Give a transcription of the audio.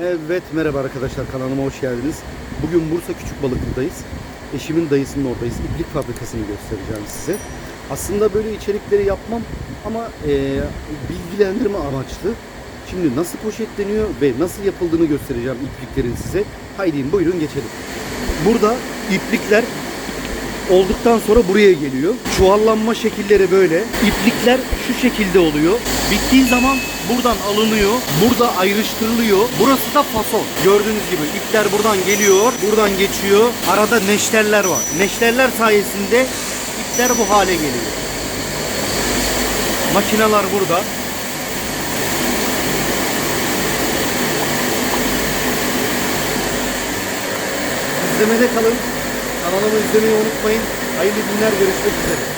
Evet merhaba arkadaşlar kanalıma hoş geldiniz. Bugün Bursa Küçükbalıklı'dayız. Eşimin dayısının oradayız. İplik fabrikasını göstereceğim size. Aslında böyle içerikleri yapmam ama e, bilgilendirme amaçlı. Şimdi nasıl poşetleniyor ve nasıl yapıldığını göstereceğim ipliklerin size. Haydi buyurun geçelim. Burada iplikler olduktan sonra buraya geliyor. Çuvallanma şekilleri böyle. İplikler şu şekilde oluyor. Bittiği zaman buradan alınıyor. Burada ayrıştırılıyor. Burası da fason. Gördüğünüz gibi ipler buradan geliyor. Buradan geçiyor. Arada neşterler var. Neşterler sayesinde ipler bu hale geliyor. Makineler burada. İzlemede kalın. Kanalımı izlemeyi unutmayın. Hayırlı günler görüşmek üzere.